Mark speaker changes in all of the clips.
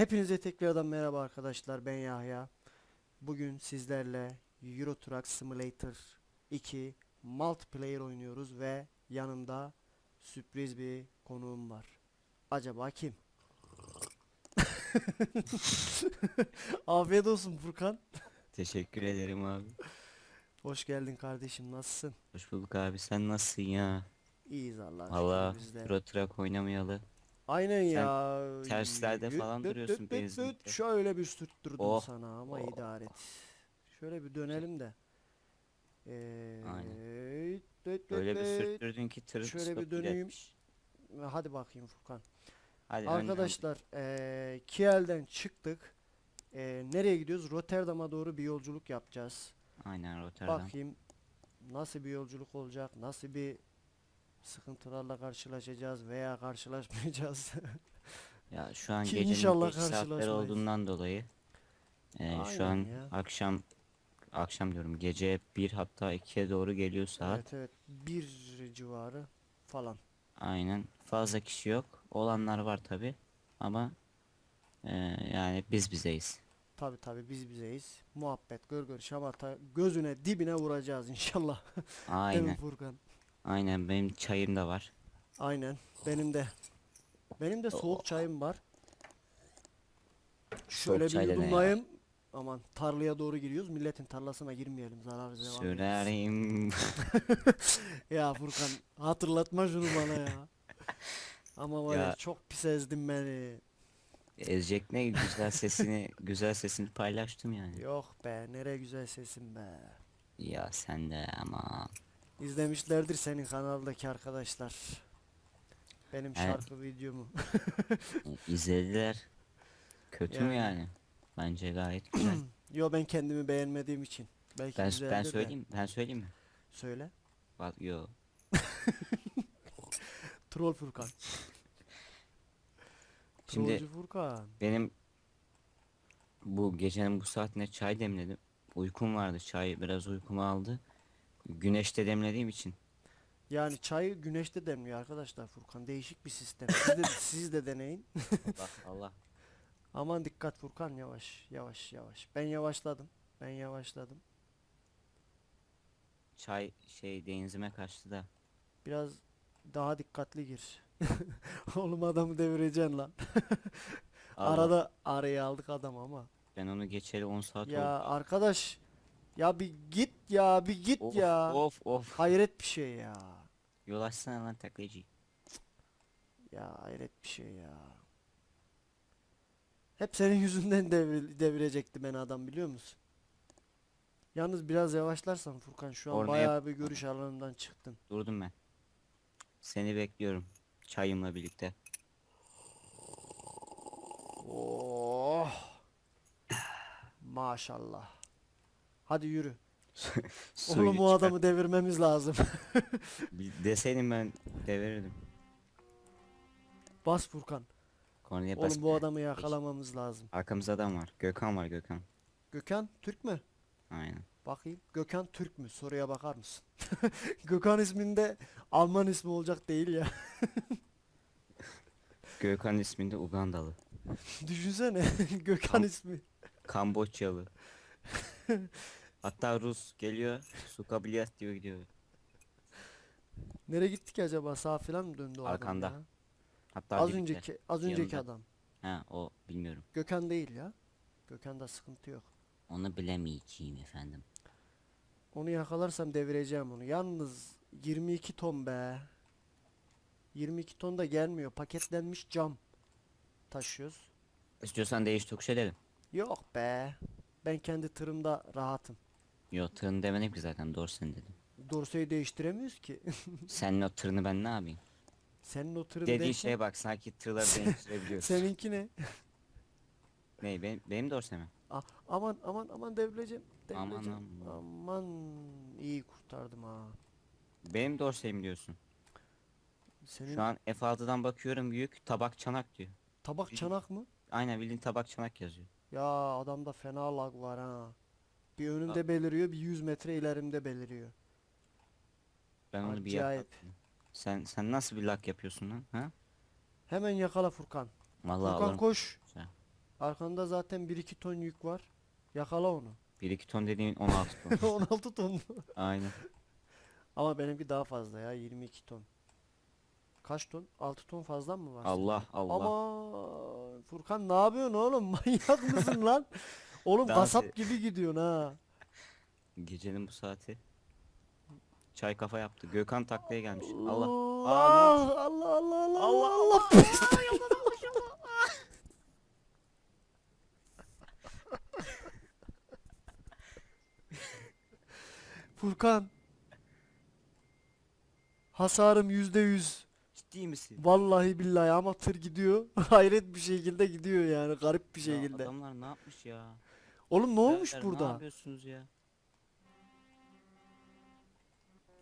Speaker 1: Hepinize tekrardan merhaba arkadaşlar ben Yahya. Bugün sizlerle Euro Truck Simulator 2 multiplayer oynuyoruz ve yanımda sürpriz bir konuğum var. Acaba kim? Afiyet olsun Furkan.
Speaker 2: Teşekkür ederim abi.
Speaker 1: Hoş geldin kardeşim nasılsın?
Speaker 2: Hoş bulduk abi. Sen nasılsın ya?
Speaker 1: İyiyiz
Speaker 2: Valla
Speaker 1: şükür biz de.
Speaker 2: Euro Truck oynamayalı.
Speaker 1: Aynen ya.
Speaker 2: terslerde falan duruyorsun benzinlikte.
Speaker 1: Şöyle bir sürttürdüm
Speaker 2: Oh,
Speaker 1: sana ama
Speaker 2: oh.
Speaker 1: idare et. Şöyle bir dönelim de. Ee,
Speaker 2: Aynen.
Speaker 1: düt düt
Speaker 2: Öyle bir
Speaker 1: düt.
Speaker 2: sürttürdün ki tırın
Speaker 1: Şöyle bir
Speaker 2: stop
Speaker 1: döneyim.
Speaker 2: iletmiş.
Speaker 1: Hadi bakayım Furkan.
Speaker 2: Hadi önden-
Speaker 1: Arkadaşlar eee Kiel'den çıktık. Eee, nereye gidiyoruz? Rotterdam'a doğru bir yolculuk yapacağız.
Speaker 2: Aynen Rotterdam.
Speaker 1: Bakayım nasıl bir yolculuk olacak? Nasıl bir sıkıntılarla karşılaşacağız veya karşılaşmayacağız?
Speaker 2: Ya şu an
Speaker 1: Ki
Speaker 2: gecenin
Speaker 1: inşallah
Speaker 2: geç saatler
Speaker 1: karşılaşmayız.
Speaker 2: olduğundan dolayı e, şu an
Speaker 1: Aynen ya.
Speaker 2: akşam akşam diyorum gece 1 hatta 2'ye doğru geliyor saat.
Speaker 1: Evet evet. Bir civarı falan.
Speaker 2: Aynen. Fazla kişi yok. Olanlar var tabi. Ama e, yani biz bizeyiz.
Speaker 1: Tabi tabi biz bizeyiz. Muhabbet, gırgır, şamata gözüne dibine vuracağız inşallah. Değil mi
Speaker 2: Aynen.
Speaker 1: Furkan?
Speaker 2: Aynen benim çayım da var.
Speaker 1: Aynen. Benim de. Benim de soğuk çayım var. Şöyle bir
Speaker 2: çayla ne ya?
Speaker 1: yudumlayayım. Aman tarlaya doğru giriyoruz. Milletin tarlasına girmeyelim. Zarar var.
Speaker 2: Sürerim.
Speaker 1: Ya Furkan hatırlatma şunu bana ya. Ama var ya,
Speaker 2: Ya.
Speaker 1: çok pis ezdin beni.
Speaker 2: Ezecek ne güzel sesini güzel sesini paylaştım yani.
Speaker 1: Yok be nere güzel sesin be.
Speaker 2: Ya sen de ama
Speaker 1: İzlemişlerdir senin kanaldaki arkadaşlar. Benim
Speaker 2: Evet.
Speaker 1: şarkı videomu.
Speaker 2: izlediler. Kötü mü
Speaker 1: Yani.
Speaker 2: yani? Bence gayet güzel.
Speaker 1: Yo ben kendimi beğenmediğim için. Belki
Speaker 2: ben ben
Speaker 1: güzeldir de.
Speaker 2: söyleyeyim ben söyleyeyim mi?
Speaker 1: Söyle.
Speaker 2: Bak yo.
Speaker 1: Troll Furkan.
Speaker 2: Şimdi-
Speaker 1: Trollcü Furkan.
Speaker 2: Benim bu gecenin bu saatine çay demledim. Uykum vardı. Çay biraz uykumu aldı. Güneşte demlediğim için.
Speaker 1: Yani çayı güneşte demliyor arkadaşlar Furkan. Değişik bir sistem. Siz de, siz de deneyin.
Speaker 2: Allah Allah.
Speaker 1: Aman dikkat Furkan yavaş yavaş yavaş. Ben yavaşladım. Ben yavaşladım.
Speaker 2: Çay şey denzime kaçtı da.
Speaker 1: Biraz daha dikkatli gir. Oğlum adamı devireceksin lan.
Speaker 2: Allah,
Speaker 1: Arada araya aldık adam ama.
Speaker 2: ben onu geçeli 10 saat
Speaker 1: Ya
Speaker 2: oldu.
Speaker 1: arkadaş ya bir git ya bir git
Speaker 2: Of
Speaker 1: ya.
Speaker 2: of of.
Speaker 1: Hayret bir şey ya.
Speaker 2: Yol açsana lan taklacı.
Speaker 1: Ya hayret bir şey ya. Hep senin yüzünden devir- devirecekti beni adam biliyor musun? Yalnız biraz yavaşlarsan Furkan şu an
Speaker 2: Oraya-
Speaker 1: bayağı bir görüş alanından çıktın.
Speaker 2: Durdum ben. Seni bekliyorum. Çayımla birlikte.
Speaker 1: Oh. Maşallah. Hadi yürü. Oğlum
Speaker 2: çıkar.
Speaker 1: adamı devirmemiz lazım.
Speaker 2: Bir Deseydim ben devirirdim.
Speaker 1: Bas Furkan.
Speaker 2: Kornaya bas.
Speaker 1: Oğlum bu adamı yakalamamız lazım.
Speaker 2: Arkamızda adam var. Gökhan var Gökhan.
Speaker 1: Gökhan Türk mü?
Speaker 2: Aynen.
Speaker 1: Bakayım. Gökhan Türk mü? Soruya bakar mısın? Gökhan isminde Alman ismi olacak değil ya.
Speaker 2: Gökhan isminde Ugandalı.
Speaker 1: Düşünsene Gökhan
Speaker 2: Tam-
Speaker 1: ismi.
Speaker 2: Kamboçyalı. Hatta Rus geliyor. Su kabiliyet diyor gidiyor.
Speaker 1: Nereye gittik acaba? Sağ falan mı döndü o adam
Speaker 2: Arkanda.
Speaker 1: ya?
Speaker 2: Hatta
Speaker 1: Az önceki az önceki
Speaker 2: yanında.
Speaker 1: adam.
Speaker 2: Ha o bilmiyorum.
Speaker 1: Gökhan değil ya. Gökhan'da sıkıntı yok.
Speaker 2: Onu bilemeyeceğim efendim.
Speaker 1: Onu yakalarsam devireceğim onu. Yalnız 22 ton be. 22 ton da gelmiyor. Paketlenmiş cam taşıyoruz.
Speaker 2: İstiyorsan değiş tokuş edelim.
Speaker 1: Yok be. Ben kendi tırımda rahatım.
Speaker 2: Yo tırını demedim ki zaten doğru sen dedim.
Speaker 1: Dorseyi değiştiremiyoruz ki.
Speaker 2: Senin o tırını ben ne yapayım?
Speaker 1: Senin o tırın
Speaker 2: Dediğin
Speaker 1: değişen-
Speaker 2: şeye bak sanki tırları değiştirebiliyoruz.
Speaker 1: Seninki ne?
Speaker 2: Ne benim, benim dorse mi?
Speaker 1: Ah, aman aman aman devireceğim.
Speaker 2: Aman,
Speaker 1: Devireceğim.
Speaker 2: aman.
Speaker 1: İyi kurtardım ha.
Speaker 2: Benim dorseyim diyorsun.
Speaker 1: Senin
Speaker 2: Şu an F6'dan bakıyorum büyük tabak çanak diyor.
Speaker 1: tabak çanak mı?
Speaker 2: Aynen bildiğin tabak çanak yazıyor.
Speaker 1: Ya adamda fena lag var ha. Bir önümde beliriyor, bir 100 metre ilerimde beliriyor.
Speaker 2: Ben onu bir
Speaker 1: Acayip.
Speaker 2: yakaladım. Sen sen nasıl bir lak yapıyorsun lan? Ha?
Speaker 1: Hemen yakala Furkan.
Speaker 2: Vallahi
Speaker 1: Furkan
Speaker 2: alırım.
Speaker 1: koş.
Speaker 2: Güzel.
Speaker 1: Arkanda zaten 1-2 ton yük var. Yakala onu.
Speaker 2: 1-2 ton dediğin 16 ton.
Speaker 1: 16 ton. mu?
Speaker 2: Aynen.
Speaker 1: Ama benimki daha fazla ya 22 ton. Kaç ton? 6 ton fazla mı var?
Speaker 2: Allah Allah.
Speaker 1: Ama Furkan ne yapıyorsun oğlum? Manyak mısın lan? Oğlum
Speaker 2: Dans
Speaker 1: kasap gibi gidiyorsun ha.
Speaker 2: Gecenin bu saati. Çay kafa yaptı. Gökhan taklaya gelmiş. Allah.
Speaker 1: Allah
Speaker 2: Aa,
Speaker 1: Allah Allah Allah
Speaker 2: Allah,
Speaker 1: Allah. Furkan. Hasarım yüzde yüz.
Speaker 2: Ciddi misin?
Speaker 1: Vallahi billahi ama tır gidiyor. Hayret bir şekilde gidiyor yani garip bir
Speaker 2: Ya
Speaker 1: şekilde.
Speaker 2: adamlar ne yapmış ya?
Speaker 1: Oğlum ne olmuş
Speaker 2: Birader, Ne
Speaker 1: burada?
Speaker 2: yapıyorsunuz ya?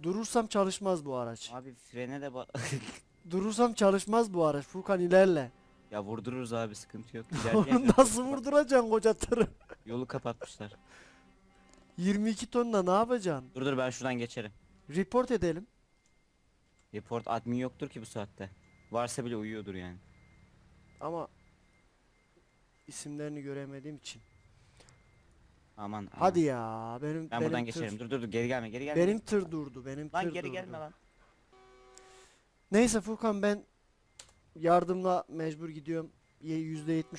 Speaker 1: Durursam çalışmaz bu araç.
Speaker 2: Abi frene de bak.
Speaker 1: Durursam çalışmaz bu araç. Furkan ilerle.
Speaker 2: ya vurdururuz abi sıkıntı yok.
Speaker 1: Oğlum nasıl vurduracaksın koca tırı?
Speaker 2: Yolu kapatmışlar.
Speaker 1: 22 tonla ne yapacaksın?
Speaker 2: Dur dur ben şuradan geçerim.
Speaker 1: Report edelim.
Speaker 2: Report admin yoktur ki bu saatte. Varsa bile uyuyordur yani.
Speaker 1: Ama isimlerini göremediğim için.
Speaker 2: Aman aman.
Speaker 1: Hadi ya benim
Speaker 2: Ben
Speaker 1: benim
Speaker 2: buradan
Speaker 1: tır,
Speaker 2: geçerim. Dur dur dur geri gelme geri gelme.
Speaker 1: Benim tır durdu. Benim
Speaker 2: lan
Speaker 1: tır
Speaker 2: geri
Speaker 1: durdu.
Speaker 2: gelme lan.
Speaker 1: Neyse Furkan ben yardımla mecbur gidiyorum. Ye-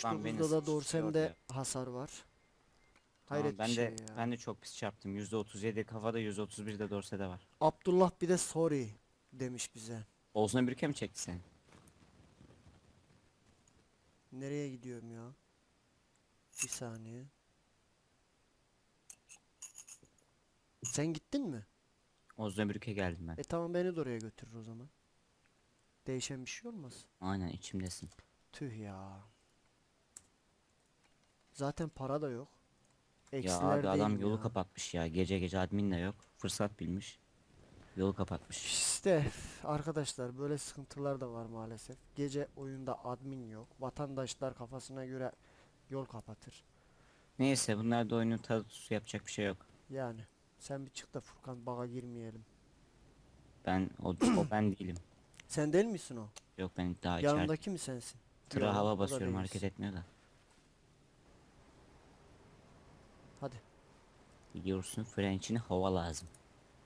Speaker 2: Lan beni
Speaker 1: %79'da da
Speaker 2: sıçtı
Speaker 1: Dorsem'de hasar var.
Speaker 2: Tamam,
Speaker 1: Hayret
Speaker 2: ben
Speaker 1: bir
Speaker 2: de
Speaker 1: şey ya.
Speaker 2: ben de çok pis çarptım. %37 kafada %31 de dorsede var.
Speaker 1: Abdullah bir de sorry demiş bize.
Speaker 2: Oğuzhan Bürke mi çekti seni?
Speaker 1: Nereye gidiyorum ya? Bir saniye. Sen gittin mi?
Speaker 2: Oğuzhan Bürke geldim ben.
Speaker 1: E tamam beni de oraya götürür o zaman. Değişen bir şey olmaz.
Speaker 2: Aynen içimdesin.
Speaker 1: Tüh ya. Zaten para da yok.
Speaker 2: Ya abi adam yolu
Speaker 1: ya.
Speaker 2: kapatmış ya. Gece gece admin de yok. Fırsat bilmiş. Yolu kapatmış.
Speaker 1: İşte arkadaşlar böyle sıkıntılar da var maalesef. Gece oyunda admin yok. Vatandaşlar kafasına göre yol kapatır.
Speaker 2: Neyse bunlar da oyunun tadı tuzu yapacak bir şey yok.
Speaker 1: Yani sen bir çık da Furkan baga girmeyelim.
Speaker 2: Ben o, o ben değilim.
Speaker 1: Sen değil misin o?
Speaker 2: Yok ben daha içeride.
Speaker 1: Yanındaki mi sensin?
Speaker 2: Tıra
Speaker 1: Yok,
Speaker 2: hava
Speaker 1: da
Speaker 2: basıyorum hareket
Speaker 1: değilsin.
Speaker 2: etmiyor da.
Speaker 1: Hadi.
Speaker 2: Gidiyorsun fren içine hava lazım.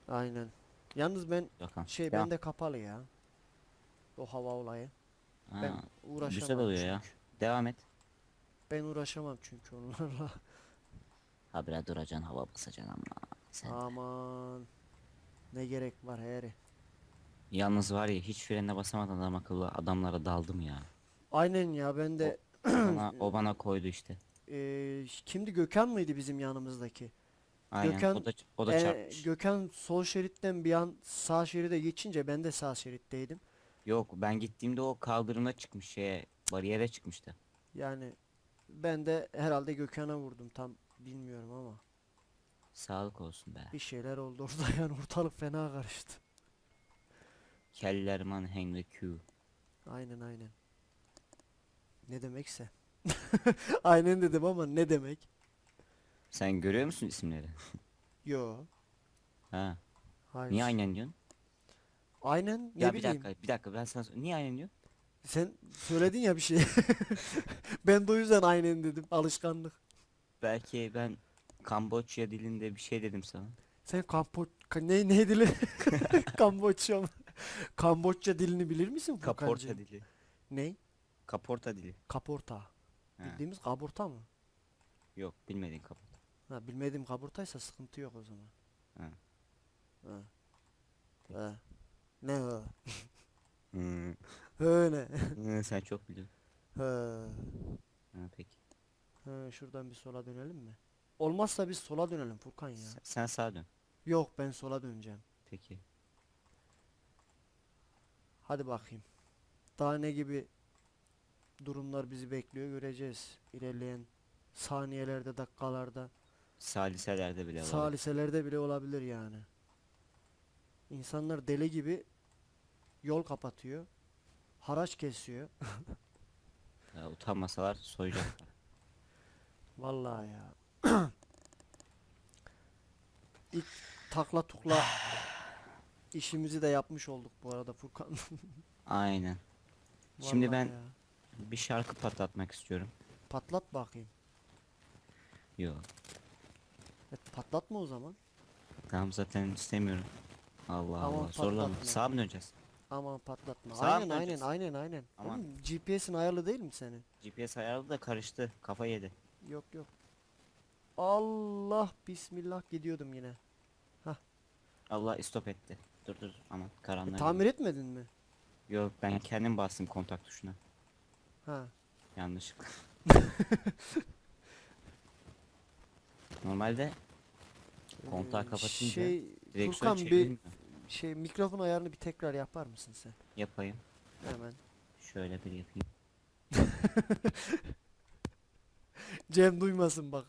Speaker 1: Aynen. Yalnız ben
Speaker 2: Bakalım.
Speaker 1: şey
Speaker 2: Devam.
Speaker 1: bende kapalı ya. O hava olayı.
Speaker 2: Ha,
Speaker 1: Ben uğraşamam
Speaker 2: güzel oluyor ya.
Speaker 1: çünkü.
Speaker 2: Devam et.
Speaker 1: Ben uğraşamam çünkü onlarla.
Speaker 2: Habire duracaksın hava basacaksın ama. Sen
Speaker 1: Aman. Ne gerek var heri.
Speaker 2: yalnız var ya hiç frenine basamadan adam akıllı adamlara daldım ya.
Speaker 1: Aynen ya ben de
Speaker 2: Bana, o bana koydu işte.
Speaker 1: eee, kimdi Gökhan mıydı bizim yanımızdaki?
Speaker 2: Aynen
Speaker 1: Gökhan,
Speaker 2: o da o da
Speaker 1: Ee,
Speaker 2: çarpmış.
Speaker 1: Gökhan sol şeritten bir an sağ şeride geçince ben de sağ şeritteydim.
Speaker 2: Yok ben gittiğimde o kaldırıma çıkmış şeye bariyere çıkmıştı.
Speaker 1: Yani ben de herhalde Gökhan'a vurdum tam bilmiyorum ama
Speaker 2: Sağlık olsun be.
Speaker 1: bir şeyler oldu orada yani ortalık fena karıştı.
Speaker 2: Kellerman Henry Q.
Speaker 1: Aynen aynen. Ne demekse. Aynen dedim ama ne demek?
Speaker 2: Sen görüyor musun isimleri?
Speaker 1: Yo.
Speaker 2: Ha.
Speaker 1: Hayır.
Speaker 2: Niye aynen diyorsun?
Speaker 1: Aynen ne
Speaker 2: ya bir
Speaker 1: bileyim.
Speaker 2: dakika bir dakika ben sana niye aynen diyorsun?
Speaker 1: Sen söyledin ya bir şey. ben de o yüzden aynen dedim. Alışkanlık.
Speaker 2: Belki ben Kamboçya dilinde bir şey dedim sana.
Speaker 1: Sen Kampo Ka- ne ne dili? Kamboçya mı? Kamboçya dilini bilir misin
Speaker 2: Kaporta
Speaker 1: Furkancığım?
Speaker 2: dili.
Speaker 1: Ne?
Speaker 2: Kaporta dili.
Speaker 1: Kaporta.
Speaker 2: Ha.
Speaker 1: Bildiğimiz kaburta mı?
Speaker 2: Yok bilmediğin kaporta.
Speaker 1: Ha, bilmediğim kaburtaysa sıkıntı yok o zaman.
Speaker 2: Ha.
Speaker 1: Ha. Ha. Ne o?
Speaker 2: Hmm.
Speaker 1: Öyle.
Speaker 2: Hı, Sen çok biliyorsun.
Speaker 1: Ha.
Speaker 2: Ha, peki.
Speaker 1: Ha, şuradan bir sola dönelim mi? Olmazsa biz sola dönelim Furkan ya.
Speaker 2: Sen, sen sağa dön.
Speaker 1: Yok ben sola döneceğim.
Speaker 2: Peki.
Speaker 1: Hadi bakayım. Daha ne gibi durumlar bizi bekliyor göreceğiz. İlerleyen saniyelerde, dakikalarda,
Speaker 2: Saliselerde bile var.
Speaker 1: saliselerde bile olabilir yani. İnsanlar deli gibi yol kapatıyor. Haraç kesiyor.
Speaker 2: Ya, utanmasalar soyacaklar.
Speaker 1: Vallahi ya. İlk takla tukla işimizi de yapmış olduk bu arada Furkan.
Speaker 2: Aynen. Şimdi
Speaker 1: Vallahi
Speaker 2: ben
Speaker 1: ya.
Speaker 2: bir şarkı patlatmak istiyorum.
Speaker 1: Patlat bakayım.
Speaker 2: Yok.
Speaker 1: Evet, patlatma o zaman.
Speaker 2: Tamam zaten istemiyorum. Allah
Speaker 1: Aman
Speaker 2: Allah zorlama.
Speaker 1: patlatma.
Speaker 2: Sağa mı döneceğiz?
Speaker 1: Aman patlatma.
Speaker 2: Sağa
Speaker 1: aynen
Speaker 2: mı
Speaker 1: aynen
Speaker 2: döneceğiz?
Speaker 1: aynen aynen.
Speaker 2: Aman.
Speaker 1: Oğlum, GPS'in ayarlı değil mi senin?
Speaker 2: GPS ayarlı da karıştı. Kafa yedi.
Speaker 1: Yok yok. Allah bismillah gidiyordum yine.
Speaker 2: Allah stop etti. Dur dur aman
Speaker 1: E,
Speaker 2: karanlığa.
Speaker 1: tamir etmedin mi?
Speaker 2: Yok ben kendim bastım kontak tuşuna.
Speaker 1: Ha.
Speaker 2: Yanlışlıkla. Normalde kontağı
Speaker 1: Ee,
Speaker 2: kapatınca
Speaker 1: şey
Speaker 2: direksiyon
Speaker 1: Furkan bir
Speaker 2: çevrilmiyor.
Speaker 1: şey mikrofon ayarını bir tekrar yapar mısın sen?
Speaker 2: Yapayım.
Speaker 1: Hemen.
Speaker 2: Şöyle bir yapayım.
Speaker 1: Cem duymasın bak.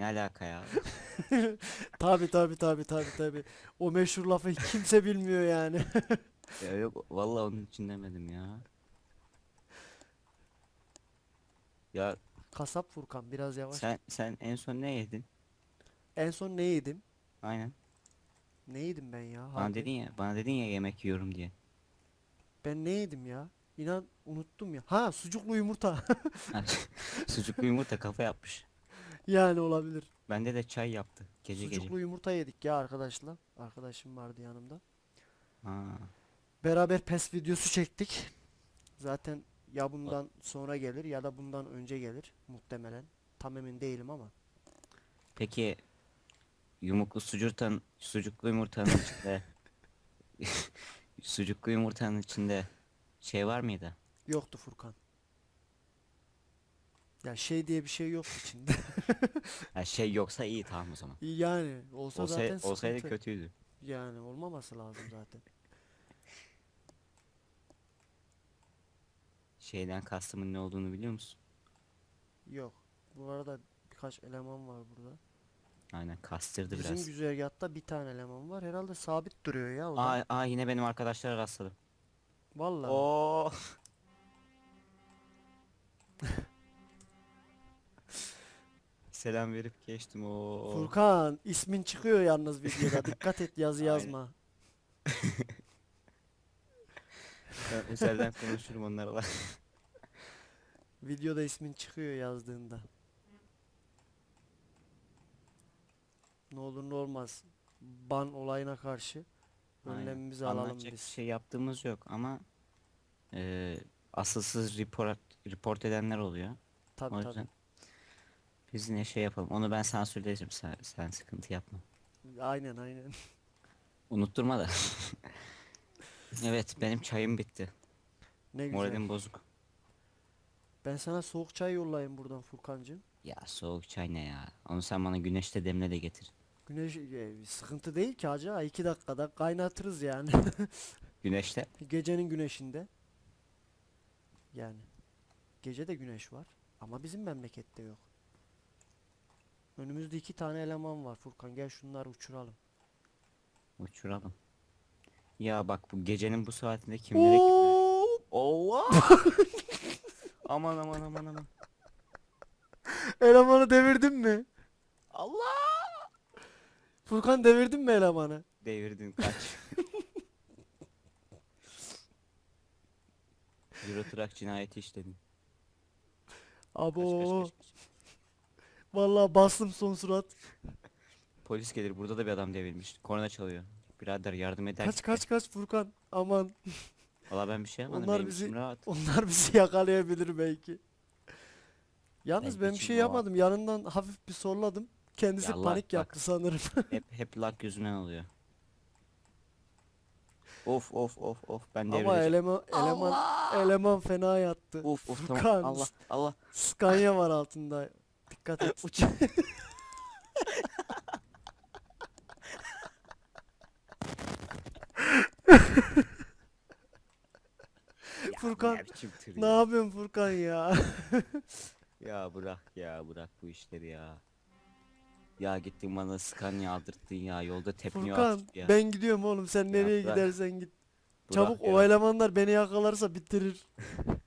Speaker 2: Ne alaka ya?
Speaker 1: Tabi tabi tabi tabi tabi. O meşhur lafı kimse bilmiyor yani.
Speaker 2: ya yok vallahi onun için demedim ya. Ya
Speaker 1: Kasap Furkan biraz yavaş.
Speaker 2: sen sen en son ne yedin?
Speaker 1: En son ne yedim?
Speaker 2: Aynen.
Speaker 1: Ne yedim ben ya?
Speaker 2: Bana
Speaker 1: Harbi.
Speaker 2: dedin ya, bana dedin ya yemek yiyorum diye.
Speaker 1: Ben ne yedim ya? İnan unuttum ya. Ha sucuklu yumurta.
Speaker 2: Sucuklu yumurta kafa yapmış.
Speaker 1: Yani olabilir.
Speaker 2: Bende de çay yaptı gece gece.
Speaker 1: Sucuklu yumurta yedik ya arkadaşla. Arkadaşım vardı yanımda.
Speaker 2: Ha.
Speaker 1: Beraber pes videosu çektik. Zaten ya bundan sonra gelir ya da bundan önce gelir muhtemelen. Tam emin değilim ama.
Speaker 2: Peki yumuklu sucuktan sucuklu yumurtanın içinde sucuklu yumurtanın içinde şey var mıydı?
Speaker 1: Yoktu Furkan. Ya şey diye bir şey yok içinde.
Speaker 2: Ha, şey yoksa iyi tamam o zaman.
Speaker 1: yani olsa
Speaker 2: Olsa,
Speaker 1: zaten
Speaker 2: olsaydı
Speaker 1: sıkıntı.
Speaker 2: kötüydü.
Speaker 1: Yani olmaması lazım zaten.
Speaker 2: Şeyden kastımın ne olduğunu biliyor musun?
Speaker 1: Yok. Bu arada birkaç eleman var burada.
Speaker 2: Aynen kastırdı
Speaker 1: Bizim
Speaker 2: biraz.
Speaker 1: güzergahta bir tane eleman var. Herhalde sabit duruyor ya o da.
Speaker 2: Aa, aa yine benim arkadaşlara rastladım.
Speaker 1: Vallahi.
Speaker 2: Oo. Selam verip geçtim o.
Speaker 1: Furkan ismin çıkıyor yalnız videoda. Dikkat et yazı
Speaker 2: Aynen.
Speaker 1: yazma.
Speaker 2: Ben özelden konuşurum onlarla.
Speaker 1: Videoda ismin çıkıyor yazdığında. Ne olur ne olmaz. Ban olayına karşı
Speaker 2: Aynen.
Speaker 1: önlemimizi alalım
Speaker 2: Anlatacak bir
Speaker 1: biz.
Speaker 2: şey yaptığımız yok ama eee asılsız report report edenler oluyor.
Speaker 1: Tabii
Speaker 2: o
Speaker 1: tabii.
Speaker 2: yüzden biz yine şey yapalım. Onu ben sansürleyeceğim. Sen, sen sıkıntı yapma.
Speaker 1: Aynen aynen.
Speaker 2: Unutturma da. evet benim çayım bitti.
Speaker 1: Ne güzel.
Speaker 2: Moralim bozuk.
Speaker 1: Ben sana soğuk çay yollayayım buradan Furkancığım.
Speaker 2: Ya soğuk çay ne ya? Onu sen bana güneşte demle de getir.
Speaker 1: Güneş e, sıkıntı değil ki hacı. ha, iki dakikada kaynatırız yani.
Speaker 2: Güneşte
Speaker 1: Gecenin güneşinde. Yani. Gece de güneş var. Ama bizim memlekette yok. Önümüzde iki tane eleman var Furkan. Gel şunları uçuralım.
Speaker 2: uçuralım. Ya bak bu gecenin bu saatinde kimlere kim... Allah! aman aman aman aman.
Speaker 1: Elemanı devirdin mi?
Speaker 2: Allah!
Speaker 1: Furkan devirdin mi elemanı?
Speaker 2: Devirdin kaç. Euro Truck cinayeti işledin. Kaç,
Speaker 1: Abo.
Speaker 2: kaç, kaç, kaç.
Speaker 1: Vallahi bastım son surat.
Speaker 2: Polis gelir burada da bir adam devirmiş. Korna çalıyor. Birader yardım eder.
Speaker 1: Kaç kaç kaç Furkan. Aman.
Speaker 2: Valla ben bir şey yapmadım.
Speaker 1: Onlar
Speaker 2: benim
Speaker 1: bizi-
Speaker 2: içim rahat.
Speaker 1: Onlar bizi yakalayabilir belki. Yalnız
Speaker 2: Ben
Speaker 1: ben bir
Speaker 2: içim
Speaker 1: şey
Speaker 2: rahat.
Speaker 1: yapmadım. Yanından hafif bir solladım. Kendisi
Speaker 2: Ya Allah,
Speaker 1: panik
Speaker 2: bak.
Speaker 1: yaptı sanırım.
Speaker 2: Hep hep lak yüzünden oluyor. Of of of of ben
Speaker 1: Ama
Speaker 2: devrileceğim.
Speaker 1: eleman eleman eleman fena yattı.
Speaker 2: Of of
Speaker 1: Furkan,
Speaker 2: tamam. Allah Allah.
Speaker 1: Scania var altında. Dikkat et.
Speaker 2: Uç.
Speaker 1: Furkan,
Speaker 2: ne biçim tır
Speaker 1: Ne
Speaker 2: ya?
Speaker 1: yapıyorsun Furkan ya?
Speaker 2: Ya bırak ya bırak bu işleri ya. Ya gittin bana Scania aldırttın ya yolda tepniyor
Speaker 1: Furkan
Speaker 2: artık ya.
Speaker 1: ben gidiyorum oğlum sen nereye
Speaker 2: bırak.
Speaker 1: gidersen git.
Speaker 2: Bırak
Speaker 1: Çabuk
Speaker 2: ya.
Speaker 1: o elemanlar beni yakalarsa bitirir.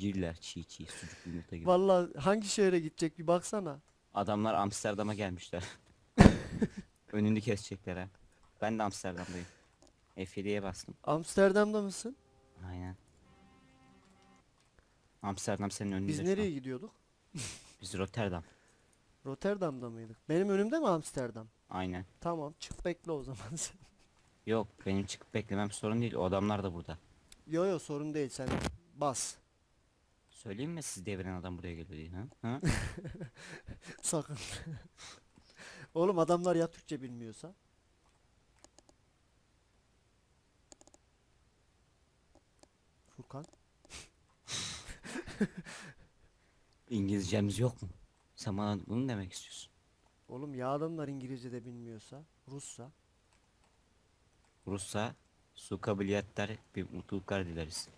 Speaker 2: Yerler çiğ çiğ sucuklu yumurta gibi.
Speaker 1: Vallahi hangi şehre gidecek bir baksana.
Speaker 2: Adamlar Amsterdam'a gelmişler. Önünü kesecekler ha. Ben de Amsterdam'dayım. F7'ye bastım.
Speaker 1: Amsterdam'da mısın?
Speaker 2: Aynen. Amsterdam senin önünde
Speaker 1: Biz
Speaker 2: şu
Speaker 1: nereye
Speaker 2: an.
Speaker 1: gidiyorduk?
Speaker 2: Biz Rotterdam.
Speaker 1: Rotterdam'da mıydık? Benim önümde mi Amsterdam?
Speaker 2: Aynen.
Speaker 1: Tamam çık bekle o zaman sen.
Speaker 2: Yok benim çıkıp beklemem sorun değil. O adamlar da burada.
Speaker 1: Yo yo sorun değil sen bas.
Speaker 2: Söyleyeyim mi siz deviren adam buraya geliyor diye ha? ha?
Speaker 1: Sakın. Oğlum adamlar ya Türkçe bilmiyorsa. Furkan.
Speaker 2: İngilizcemiz yok mu? Sen bana bunu demek istiyorsun.
Speaker 1: Oğlum ya adamlar İngilizce de bilmiyorsa, Rusça.
Speaker 2: Rusça su kabiliyetler bir mutluluklar dileriz.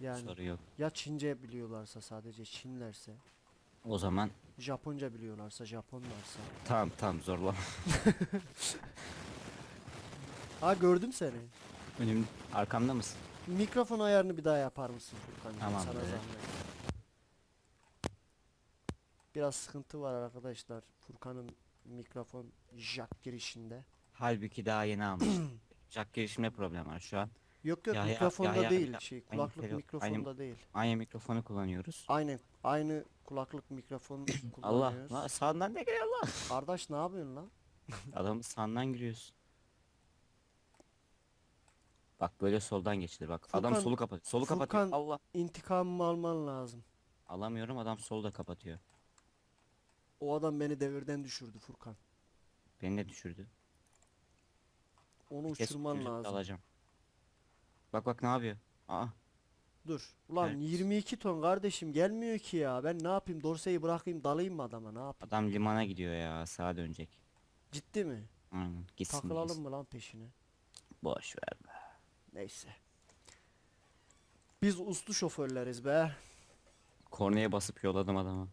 Speaker 1: Yani
Speaker 2: Soru yok.
Speaker 1: ya Çince biliyorlarsa sadece Çinlerse,
Speaker 2: O zaman
Speaker 1: Japonca biliyorlarsa, Japonlarsa.
Speaker 2: tamam tamam zorlama.
Speaker 1: Ha gördüm seni.
Speaker 2: Önüm arkamda mısın?
Speaker 1: Mikrofon ayarını bir daha yapar mısın Furkan?
Speaker 2: Tamam
Speaker 1: Sana
Speaker 2: be.
Speaker 1: zahmet. Biraz sıkıntı var arkadaşlar. Furkan'ın mikrofon jack girişinde.
Speaker 2: Halbuki daha yeni almış. Jack girişimde problem var şu an.
Speaker 1: Yok yok
Speaker 2: Ya- ya-
Speaker 1: mikrofonda
Speaker 2: ya- ya-
Speaker 1: değil. Şey
Speaker 2: aynı
Speaker 1: kulaklık
Speaker 2: tele-
Speaker 1: mikrofonda değil.
Speaker 2: Aynı mikrofonu kullanıyoruz.
Speaker 1: Aynen aynı kulaklık mikrofon
Speaker 2: Allah
Speaker 1: kullanıyoruz.
Speaker 2: la, sağından ne geliyor Allah?
Speaker 1: Kardeş ne yapıyorsun lan?
Speaker 2: Adamın sağından giriyorsun. Bak böyle soldan geçti bak. adam
Speaker 1: Furkan-
Speaker 2: solu kapat. Solu kapatıyor.
Speaker 1: Furkan-
Speaker 2: Allah.
Speaker 1: İntikamımı alman lazım.
Speaker 2: Alamıyorum adam solu da kapatıyor.
Speaker 1: O adam beni devirden düşürdü Furkan.
Speaker 2: Beni de düşürdü.
Speaker 1: Onu
Speaker 2: Kes
Speaker 1: uçurman lazım.
Speaker 2: alacağım. Bak bak ne yapıyor? Aa
Speaker 1: Dur. Ulan
Speaker 2: Evet.
Speaker 1: 22 ton kardeşim gelmiyor ki ya. Ben ne yapayım? Dorseyi bırakayım dalayım mı adama? Ne yapayım?
Speaker 2: adam limana gidiyor ya sağa dönecek.
Speaker 1: Ciddi mi?
Speaker 2: Aynen gitsin
Speaker 1: Takılalım
Speaker 2: gitsin.
Speaker 1: mı lan peşine?
Speaker 2: Boş ver be.
Speaker 1: Neyse. Biz uslu şoförleriz be.
Speaker 2: Kornaya basıp yolladım adamı.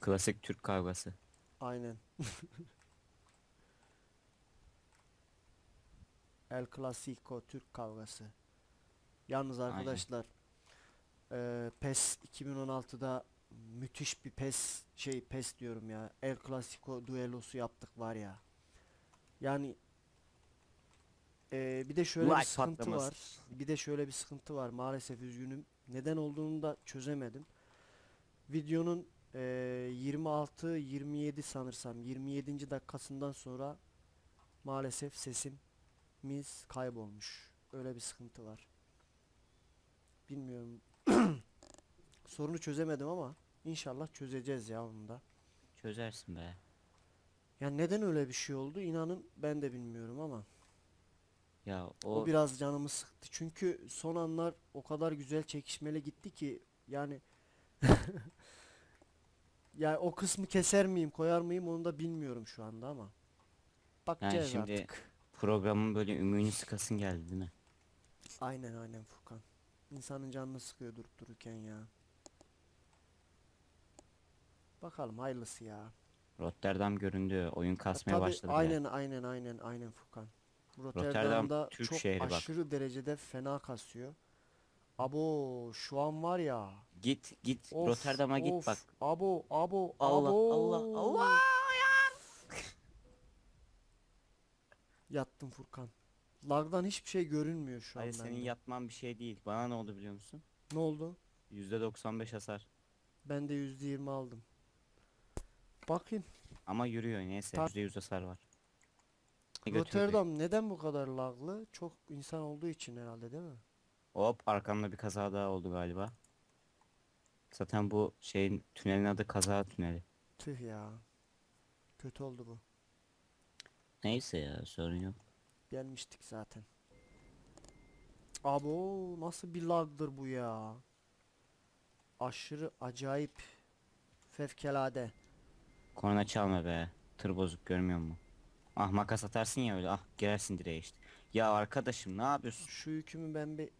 Speaker 2: Klasik Türk kavgası.
Speaker 1: Aynen. El Clasico Türk kavgası. Yalnız arkadaşlar eee PES 2016'da müthiş bir PES şey PES diyorum ya. El Clasico duellosu yaptık var ya. Yani eee, bir de şöyle bir
Speaker 2: Like
Speaker 1: sıkıntı
Speaker 2: patlaması.
Speaker 1: var. Bir de şöyle bir sıkıntı var. Maalesef üzgünüm. Neden olduğunu da çözemedim. Videonun eee 26-27 sanırsam 27. dakikasından sonra maalesef sesimiz kaybolmuş. Öyle bir sıkıntı var. Bilmiyorum. Sorunu çözemedim ama inşallah çözeceğiz ya onu da.
Speaker 2: Çözersin be.
Speaker 1: Yani neden öyle bir şey oldu inanın ben de bilmiyorum ama
Speaker 2: Ya
Speaker 1: o,
Speaker 2: o,
Speaker 1: biraz canımı sıktı. Çünkü son anlar o kadar güzel çekişmeli gitti ki yani yani o kısmı keser miyim koyar mıyım onu da bilmiyorum şu anda ama bakacağız
Speaker 2: şimdi-
Speaker 1: artık.
Speaker 2: Programın böyle ümüğünü sıkasın geldi değil mi?
Speaker 1: Aynen aynen Furkan. İnsanın canını sıkıyor durup dururken ya. Bakalım hayırlısı ya.
Speaker 2: Rotterdam göründü. Oyun kasmaya
Speaker 1: Tabii,
Speaker 2: başladı.
Speaker 1: aynen aynen aynen aynen Furkan.
Speaker 2: Rotterdam
Speaker 1: Rotterdam'da
Speaker 2: Türk
Speaker 1: çok
Speaker 2: şehri bak.
Speaker 1: aşırı derecede fena kasıyor. Abo şu an var ya.
Speaker 2: Git git Rotterdam'a git
Speaker 1: of,
Speaker 2: bak.
Speaker 1: Abo abo
Speaker 2: Allah
Speaker 1: abo.
Speaker 2: Allah Allah.
Speaker 1: Yattım Furkan. Lagdan hiçbir şey görünmüyor şu
Speaker 2: Hayır
Speaker 1: an
Speaker 2: senin
Speaker 1: bende.
Speaker 2: yatman bir şey değil. Bana ne oldu biliyor musun?
Speaker 1: Ne oldu?
Speaker 2: %95 hasar.
Speaker 1: Ben de %20 aldım. Bakayım.
Speaker 2: Ama yürüyor neyse.
Speaker 1: Ta-
Speaker 2: %100 hasar var. Götürdü.
Speaker 1: Rotterdam neden bu kadar laglı? Çok insan olduğu için herhalde değil mi?
Speaker 2: Hop arkamda bir kaza daha oldu galiba. Zaten bu şeyin tünelin adı kaza tüneli.
Speaker 1: Tüh ya. Kötü oldu bu.
Speaker 2: Neyse ya sorun yok.
Speaker 1: Gelmiştik zaten. Abo nasıl bir lagdır bu ya? Aşırı acayip. Fevkalade.
Speaker 2: Korna çalma be. Tır bozuk görmüyor musun? Ah makas atarsın ya öyle ah girersin direğe işte. Ya arkadaşım ne yapıyorsun?
Speaker 1: Şu yükümü ben bir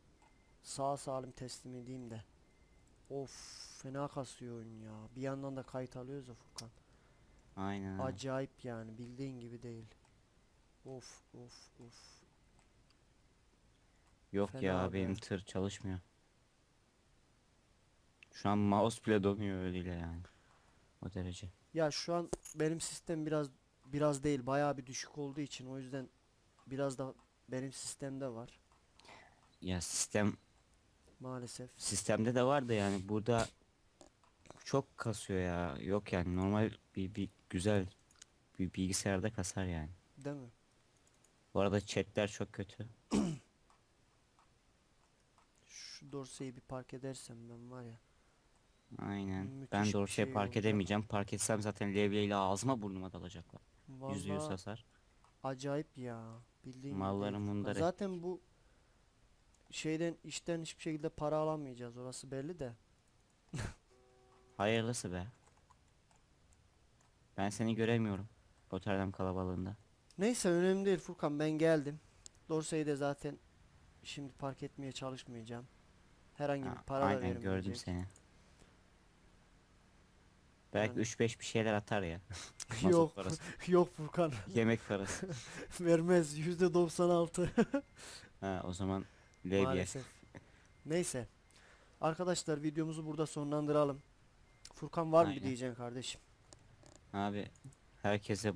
Speaker 1: sağ salim teslim edeyim de. Of fena kasıyor oyun ya. Bir yandan da kayıt alıyoruz ya Furkan.
Speaker 2: Aynen.
Speaker 1: Acayip yani bildiğin gibi değil. Of of of.
Speaker 2: Yok
Speaker 1: Fena
Speaker 2: ya
Speaker 1: be.
Speaker 2: benim tır çalışmıyor. Şu an mouse bile donuyor öyle yani. O derece.
Speaker 1: Ya şu an benim sistem biraz biraz değil bayağı bir düşük olduğu için o yüzden biraz da benim sistemde var.
Speaker 2: Ya sistem
Speaker 1: Maalesef.
Speaker 2: Sistemde de vardı yani burada çok kasıyor ya. Yok yani normal bir, bir güzel bir bilgisayarda kasar yani.
Speaker 1: Değil mi?
Speaker 2: Bu arada chatler çok kötü.
Speaker 1: Şu dorseyi bir park edersem ben var ya.
Speaker 2: Aynen.
Speaker 1: Müthiş
Speaker 2: ben doğru şey park
Speaker 1: olacak.
Speaker 2: edemeyeceğim. Park etsem zaten levyeyle ağzıma burnuma dalacaklar. Yüzde yüz
Speaker 1: Vallahi
Speaker 2: hasar.
Speaker 1: acayip ya. Bildiğin gibi
Speaker 2: Malları
Speaker 1: değil.
Speaker 2: mundar et.
Speaker 1: Zaten bu şeyden işten hiçbir şekilde para alamayacağız. Orası belli de.
Speaker 2: Hayırlısı be. Ben seni göremiyorum. Rotterdam kalabalığında.
Speaker 1: Neyse önemli değil Furkan ben geldim. Dorseyi de zaten şimdi park etmeye çalışmayacağım. Herhangi bir para da
Speaker 2: aynen gördüm
Speaker 1: vermeyecek.
Speaker 2: seni. Belki
Speaker 1: Yani-
Speaker 2: 3-5 bir şeyler atar ya. Mazot
Speaker 1: Yok
Speaker 2: parası,
Speaker 1: yok Furkan
Speaker 2: yemek parası.
Speaker 1: vermez yüzde 96
Speaker 2: Ha o zaman
Speaker 1: maalesef. Neyse. Arkadaşlar videomuzu burada sonlandıralım. Furkan var mı bir
Speaker 2: Aynen.
Speaker 1: diyeceksin kardeşim?
Speaker 2: Abi herkese